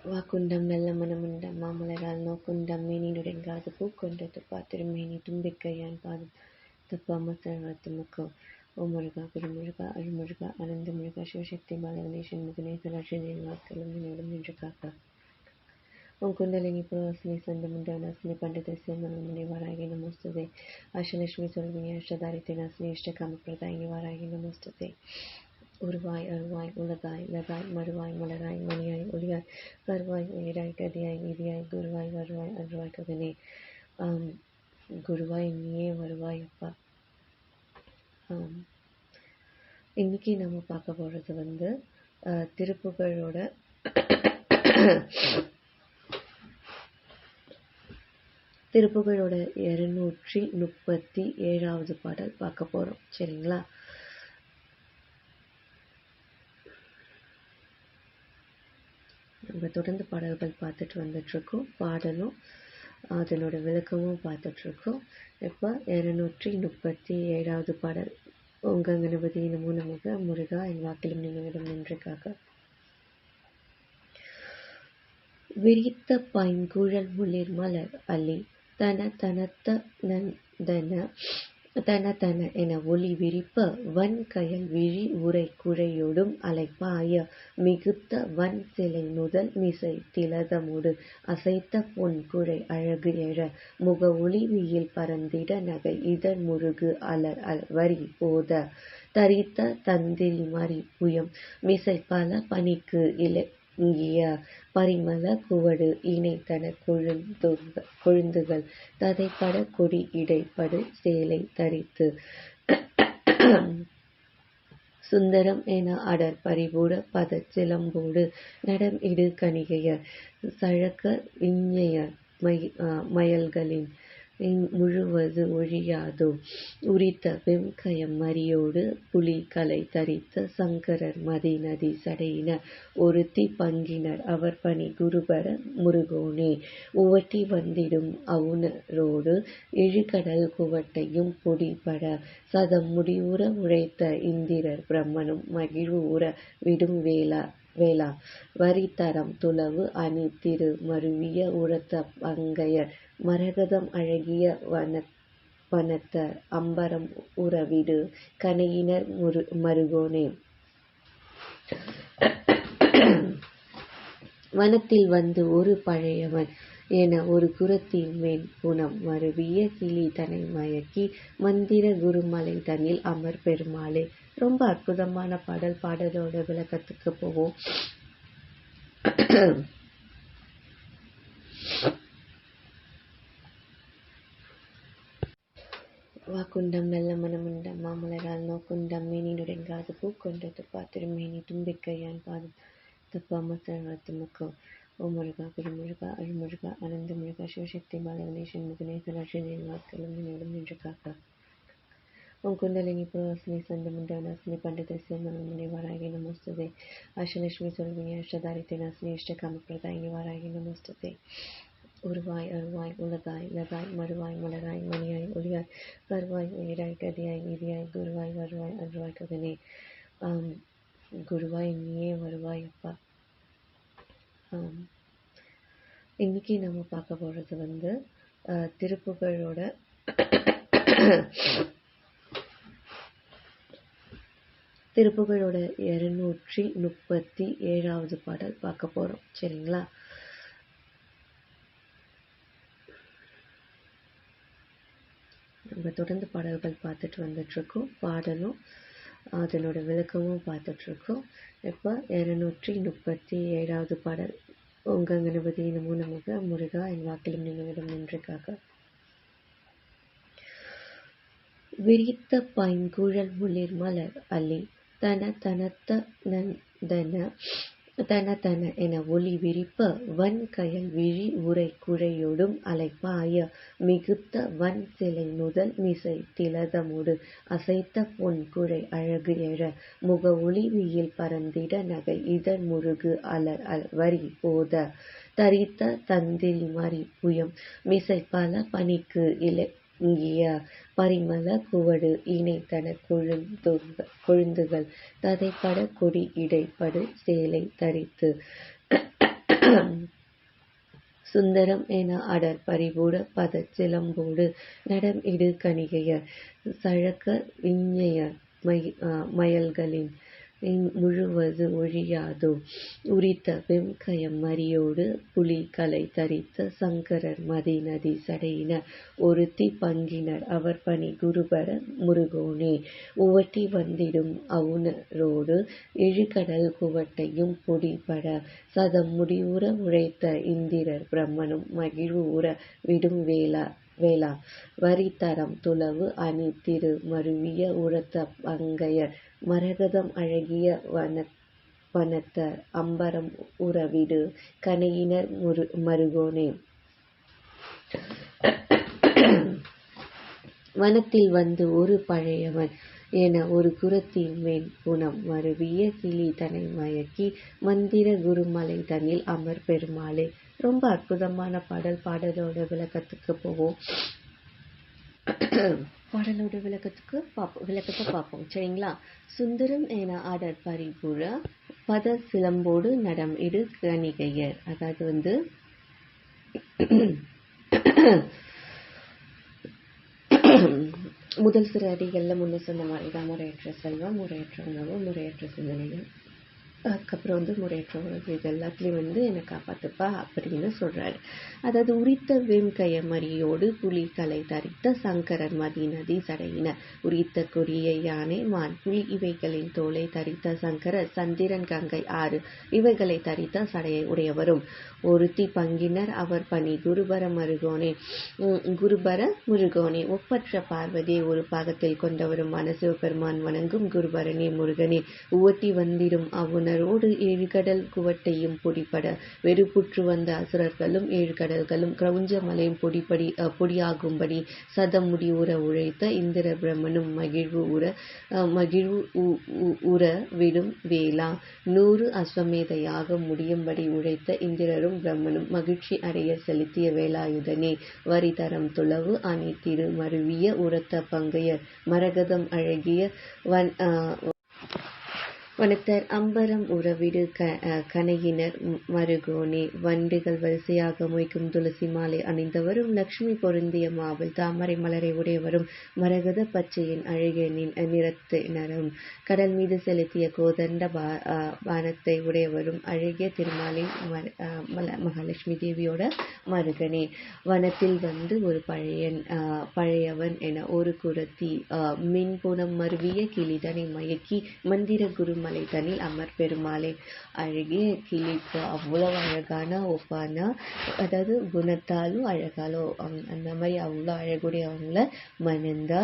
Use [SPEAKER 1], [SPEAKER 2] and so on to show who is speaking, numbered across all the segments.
[SPEAKER 1] வாக்குண்டம் நல்ல மனமுண்டம் மாமலரால் நோக்குண்டம் காது பூக்கொண்டது பாத்திரமேனி தும்பிக்கையான் பாதம் தப்பாம சரணத்துமுக்கோ ஓ முருகா குருமுருகா அருமுருகா அனந்த முருகா சிவசக்தி பாலகணேசன் முகநேசன் அர்ஜுனின் வாக்களும் நினைவிடம் நின்று காக்கா. ஓம் குண்டலினி புரவாசினி சந்தமுண்ட நாஸ்மி பண்டித மனமுனி வாராகி நமோஸ்துதே. அஷ்டலட்சுமி சொல்வினி அஷ்டதாரித்தை நாஸ்மி இஷ்டகாம பிரதாயினி வாராகி நமோஸ்துதே. உருவாய் அருவாய் உலகாய் லகாய் மறுவாய் மலராய் மணியாய் ஒளியாய் வருவாய் உயிராய் கதியாய் விதியாய் குருவாய் வருவாய் அருவாய் ககனே குருவாய் நீயே வருவாய் அப்பா. இன்னைக்கு நம்ம பார்க்க போகிறது வந்து அஹ், திருப்புகழோட திருப்புகழோட இருநூற்றி முப்பத்தி ஏழாவது பாடல் பார்க்க போகிறோம் சரிங்களா? நம்ம தொடர்ந்து பாடல்கள் பார்த்துட்டு வந்துட்ருக்கோம் பாடலும் அதனோட விளக்கமும் பார்த்துட்ருக்கோம் இப்போ இருநூற்றி முப்பத்தி ஏழாவது பாடல். உங்க கணபதி நமோ நமக முருகா என் வாக்கிலும் நினைவிடம் நின்றுக்காக விரித்த பைங்குழல் முளிர் மலர் அலி தன தனத்த நந்தன தன தன என ஒளி விரிப்ப வன் கயல் விழி உரை குழையொடும் அலைப்பாய மிகுத்த வன் சிலை முதல் மிசை திலதமுடு அசைத்த பொன் குழை அழகு எழ முக ஒளிவியில் பரந்திட நகை இதழ் முருகு அலர் அல் வரி போத தரித்த தந்திரி மறி புயம் மிசை பல பனிக்கு இலை இங்கிய? பரிமள குவடு இணைத்தன கொழுந்து கொழுந்துகள் ததைப்பட கொடி இடைப்படு சேலை தரித்து. சுந்தரம் என அடர் பரிபூட பத சிலம்போடு நடம் இடு கணிகையர் சழக்க விஞ்ஞையர் மயல்களின் முழுவது ஒழியாதோ? உரித்த வெம்கயம் மரியோடு புலி கலை தரித்த சங்கரர் மதி நதி சடையினர் ஒருத்தி பங்கினர் அவர் பணி குருபர முருகோனே. உவட்டி வந்திடும் அவுணரோடு இழுகடல் குவட்டையும் பொடிபட சதம் முடிவுற உழைத்த இந்திரர் பிரம்மனும் மகிழ்வுற விடும் வேளா வேளா வரித்தரம் துளவு அணி திரு மருவிய உரத்த பங்கையர். மரகதம் அழகிய வன வனத்த அம்பரம் உறவிடு கனையினர் முரு மருகோனே. வனத்தில் வந்து ஒரு பழையவன். என ஒரு குரத்தின் மேல் குணம் மருவிய கிளி தனை மயக்கி மந்திர குருமலை தனில் அமர் பெருமாளே. ரொம்ப அற்புதமான பாடல். பாடலோட விளக்கத்துக்கு போவோம். வாக்குண்டம் நல்ல மனமுண்டம் மாமலரால் நோக்குண்டம் மேனினுடெங்காது பூக்கொண்டது பாத்திரமேனி தும்பிக்கையான் பாதம். தப்பாம சரணத்துமுக்கோ ஓ முருகா குருமுருகா அருள்முருகா அனந்த முருகா சிவசக்தி பாலகணேசன் முகநேசன் அர்ஜுனன் வாக்களும் நேரம் நின்று காக்கா. ஓம் குண்டலினி புரவாசினி சந்தமுண்ட நாஸ்மி பண்டிதஸ்ய மனமுனி வாராகி நமோஸ்துதே. அஷ்டலட்சுமி சொல்வினி அஷ்டதாரித்தை நாஸ்மி இஷ்டகாம பிரதாயினி வாராகி நமோஸ்துதே. உருவாய் அருவாய் உலகாய் லகாய் மறுவாய் மலராய் மணியாய் ஒளியாய் கருவாய் உயிராய் கதியாய் நிதியாய் குருவாய் வருவாய் அருவாய் ககனே குருவாய் நீயே வருவாய் அப்பா. இன்னைக்கு நம்ம பார்க்க போகிறது வந்து அஹ், திருப்புகழோட திருப்புகழோட இருநூற்றி முப்பத்தி ஏழாவது பாடல் பார்க்க போகிறோம் சரிங்களா? நம்ம தொடர்ந்து பாடல்கள் பார்த்துட்டு வந்துட்டுருக்கோம் பாடலும் அதனோட விளக்கமும் பார்த்துட்ருக்கோம். இப்போ இருநூற்றி முப்பத்தி ஏழாவது பாடல். உங்கள் கணபதி நமோ நமக முருகா என் வாக்கிலும் நினைவிடம் நின்றுக்காக விரித்த பைங்குழல் முளிர் மலர் அலி தன தனத்த நந்தன தன தன என ஒளி விரிப்ப வன் கயல் விழி உரை குழையொடும் அலைப்பாய மிகுத்த வன் சிலை முதல் மிசை திலதமுடு அசைத்த பொன் குழை அழகு எழ முக ஒளிவியில் பரந்திட நகை இதழ் முருகு அலர் அல் வரி போத தரித்த தந்திரி மறி புயம் மிசை பல பனிக்கு இலை இங்கிய பரிமள குவடு இணைத்தன கொழுந்து கொழுந்துகள் ததைப்பட கொடி இடைப்படு சேலை தரித்து. சுந்தரம் என அடர் பரிபூட பத சிலம்போடு நடம் இடு கணிகையர் சழக்க விஞ்ஞையர் மயல்களின் முழுவது ஒழியாதோ. உரித்த வெம்கயம் மறியோடு புலி கலை தரித்த சங்கரர் மதிநதி சடையினர் ஒருத்தி பங்கினர் அவர் பணி குருபர முருகோனே. உவட்டி வந்திடும் அவுணரோடு எழுகடல் குவட்டையும் பொடிபட. சதம் முடிவுற உழைத்த இந்திரர் பிரம்மனும் மகிழ்வுற விடும் வேளா வேளா வரித்தரம் துளவு அணி திரு மருவிய உரத்த பங்கையர் மரகதம் அழகிய வனத்தர் அம்பரம் உறவிடு கணையினர் மருகோனே. வனத்தில் வந்து ஒரு பழையவன் என ஒரு குரத்தின் மேல் புனம் மருவிய கிளி தனை மயக்கி மந்திர குருமலை தனில் அமர் பெருமாளே ரொம்ப அற்புதமான பாடல் பாடலோட விளக்கத்துக்கு போவோம். பாடலோட விளக்கத்துக்கு பார்ப்போம் விளக்கத்தை பார்ப்போம் சரிங்களா? சுந்தரம் என ஆடர் பரிபுழ பத சிலம்போடு நடம் இடு கணிகையர். அதாவது வந்து முதல் சிறு அடிகளில் முன்ன சொன்ன மாதிரி தான் முறையற்ற செல்வம் முறையற்ற உணவு முறையற்ற சிந்தனைகள். அதுக்கப்புறம் வந்து முறையற்ற உணவு இது எல்லாத்துலேயும் வந்து என்னை காப்பாற்றுப்பா அப்படின்னு சொல்கிறாரு அதாவது உரித்த வெண்கய மரியோடு புலி கலை தரித்த சங்கரர் மதி நதி சடையின உரித்த கொரிய யானை மான் புலி இவைகளின் தோலை தரித்த சங்கரர் சந்திரன் கங்கை ஆறு இவைகளை தரித்த சடையை உடையவரும். ஒருத்தி பங்கினர் அவர் பணி குருபர மருகோனே. குருபர முருகோனே. ஒப்பற்ற பார்வதியை ஒரு பாகத்தில் கொண்டவருமான சிவபெருமான் வணங்கும் குருபரனே முருகனே. உவத்தி வந்திடும் மன்னரோடு ஏழு கடல் குவட்டையும் பொடிபட வெறுப்புற்று வந்த அசுரர்களும் ஏழு கடல்களும் கிரௌஞ்ச மலையும் பொடிப்படி பொடியாகும்படி சதம் உற உழைத்த இந்திர பிரம்மனும் மகிழ்வு உற மகிழ்வு உற விடும் வேளா. நூறு அஸ்வமேத யாகம் முடியும்படி உழைத்த இந்திரரும் பிரம்மனும் மகிழ்ச்சி அடைய செலுத்திய வேலாயுதனே வரிதரம் துளவு அணி திரு மருவிய உரத்த பங்கையர் மரகதம் அழகிய வன் வனத்தர் அம்பரம் உறவிடு க கனையினர் மருகோனே வண்டுகள் வரிசையாக மொய்க்கும் துளசி மாலை அணிந்தவரும் லக்ஷ்மி பொருந்திய மாவில் தாமரை மலரை உடையவரும் மரகத பச்சையின் அழகிய நிறத்தினரும் கடல் மீது செலுத்திய கோதண்ட பானத்தை உடையவரும் அழகிய திருமாலை மகாலட்சுமி தேவியோட மருகனே. வனத்தில் வந்து ஒரு பழையன் பழையவன் என ஒரு குரத்தி மின்புணம் மருவிய கிளிதனை மயக்கி மந்திர குரு மலை தனில் அமர் பெருமாளே அழகிய கிளிக்கு அவ்வளோ அழகான ஒப்பானா அதாவது குணத்தாலும் அழகாலும் அந்த மாதிரி அவ்வளோ அழகுடையவங்கள மணந்தா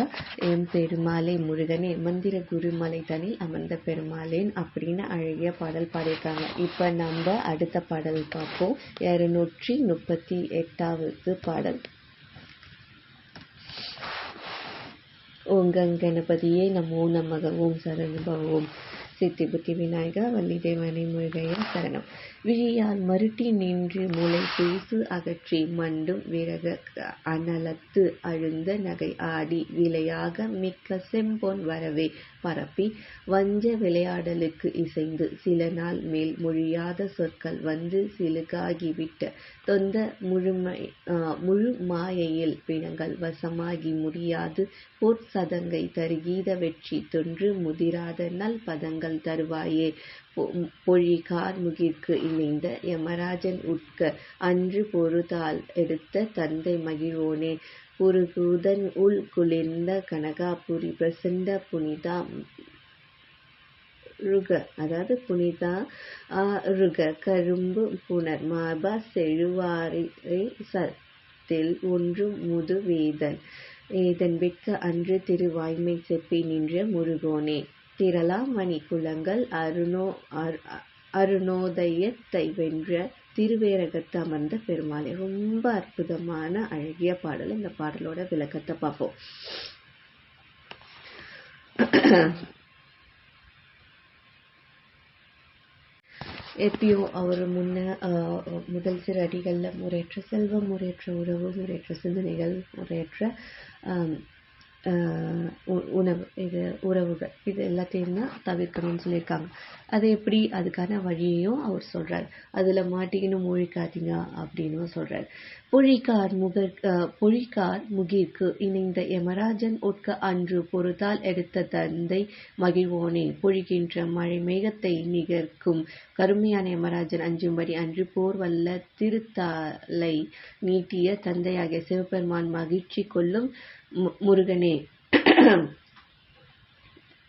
[SPEAKER 1] என் பெருமாளே முருகனே மந்திர குருமலை தனில் அமர்ந்த பெருமாளேன் அப்படின்னு அழகிய பாடல் பாடியிருக்காங்க. இப்போ நம்ம அடுத்த பாடல் பார்ப்போம். இரநூற்றி முப்பத்தி எட்டாவது பாடல். ஓம் கணபதியே நமோ நமக ஓம் சரணபவோம் സിദ്ധിബുദ്ധി വിനായക വല്ലിദേവാനി മുരുകയ്യ ശരണം விழியால் மருட்டி நின்று முளை பேசு அகற்றி மண்டும் விறக அனலத்து அழுந்த நகை ஆடி விலையாக மிக்க செம்பொன் வரவே பரப்பி வஞ்ச விளையாடலுக்கு இசைந்து சில நாள் மேல் மொழியாத சொற்கள் வந்து சிலுகாகிவிட்ட தொந்த முழுமை முழு மாயையில் பிணங்கள் வசமாகி முடியாது. போர் சதங்கை தருகீத வெற்றி தொன்று முதிராத நல் பதங்கள் தருவாயே. பொழிகார் முகிற்கு இணைந்த யமராஜன் உட்க அன்று பொறுதால் எடுத்த தந்தை மகிழ்வோனே. புருகுதன் உள் குளிர்ந்த கனகாபுரி பிரசண்ட புனிதா ருக அதாவது புனிதா ருக கரும்பு புனர் மாபா செழுவாரை சத்தில் ஒன்றும் முது வேதன் ஏதன் வெட்க அன்று திருவாய்மை செப்பி நின்ற முருகோனே. திரளா மணி குலங்கள் அருணோ அருணோதயத்தை வென்ற திருவேரகத்து அமர்ந்த பெருமாளே. ரொம்ப அற்புதமான அழகிய பாடல். இந்த பாடலோட விளக்கத்தை பார்ப்போம். எப்பயோ அவர் முன்ன முதல் சிறு அடிகளில் முறையற்ற செல்வம் முறையற்ற உறவு முறையற்ற சிந்தனைகள் முறையற்ற ஆஹ் உணவு இது உறவுகள் இது எல்லாத்தையும் தான் தவிர்க்கணும்னு சொல்லியிருக்காங்க. அது எப்படி? அதுக்கான வழியையும் அவர் சொல்கிறார் அதில் மாட்டிக்கின்னு முழிக்காதீங்க அப்படின்னும் சொல்கிறார் பொழிக்கார் முகர் பொழிக்கார் முகிற்கு இணைந்த யமராஜன் ஒட்க அன்று பொறுத்தால் எடுத்த தந்தை மகிழ்வோனே. பொழிகின்ற மழை மேகத்தை நிகர்க்கும் கருமையான யமராஜன் அஞ்சும்படி அன்று போர் வல்ல திருத்தாலை நீட்டிய தந்தையாகிய சிவபெருமான் மகிழ்ச்சி கொள்ளும் முருகனே.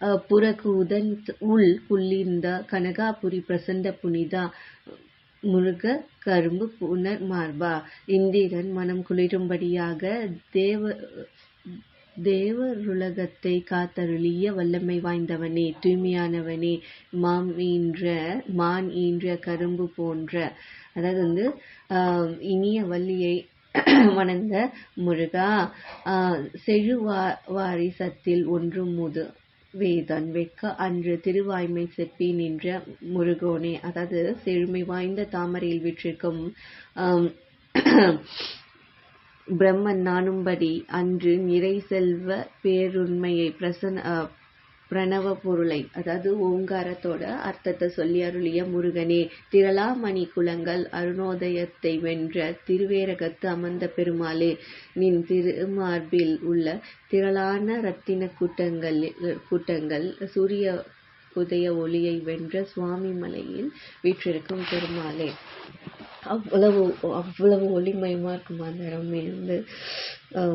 [SPEAKER 1] அஹ் புறகூதன் உள் புள்ளிந்த கனகாபுரி பிரசண்ட புனிதா முருக கரும்பு புனர் மார்பா. இந்திரன் மனம் குளிரும்படியாக தேவ தேவருலகத்தை காத்தருளிய வல்லமை வாய்ந்தவனே தூய்மையானவனே. மாம் ஈன்ற மான் ஈன்ற கரும்பு போன்ற அதாவது வந்து ஆஹ் இனிய வள்ளியை வணங்க. முருகா ஆஹ் செழுவா ஒன்று முது வேதன் வெக்க அன்று திருவாய்மை செப்பி நின்ற முருகோனே. அதாவது செழுமை வாய்ந்த தாமரையில் விற்றிருக்கும் பிரம்மன் நாணும்படி அன்று நிறை செல்வ பேருண்மையை பிரசன பிரணவ பொருளை அதாவது ஓங்காரத்தோட அர்த்தத்தை சொல்லி அருளிய முருகனே திரளாமணி குலங்கள் அருணோதயத்தை வென்ற திருவேரகத்து அமர்ந்த பெருமாளே நின் திருமார்பில் உள்ள திரளான ரத்தின கூட்டங்கள் கூட்டங்கள் சூரிய உதய ஒளியை வென்ற சுவாமி மலையில் வீற்றிருக்கும் பெருமாளே. அவ்வளவு அவ்வளவு ஒளிமயமாக இருக்குமா அந்த இடமே வந்து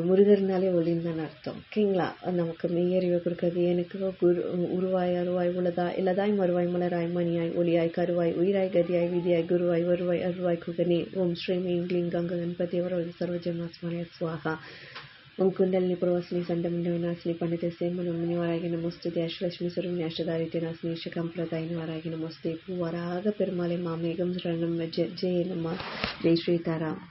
[SPEAKER 1] முருகர்னாலே ஒளின்னு தான் அர்த்தம். ஓகேங்களா? நமக்கு மெய்யறிவை கொடுக்கறது எனக்கு குரு உருவாய் அருவாய் உள்ளதா இல்லதாய் மறுவாய் மலராய் மணியாய் ஒளியாய் கருவாய் உயிராய் கதியாய் விதியாய் குருவாய் வருவாய் அருவாய் குகனே. ஓம் ஸ்ரீ மீங்லிங் கங்க கணபதி வரோதி சர்வஜன்மாஸ்மரே சுவாகா ఓంకుండలిని పురవసుని సండమిని వినాశిని పండిత సేమనమిని వారాగి నమోస్తుతి అష్టలక్ష్మి స్వరూపిణి అష్టదారిత్య నాశిని ఇష్టకంప్రదాయని వారాగి నమోస్తే பூவராக பெருமாளே மாமேகம் சரணம் ஜெய நம ஜெய் ஸ்ரீதாராம்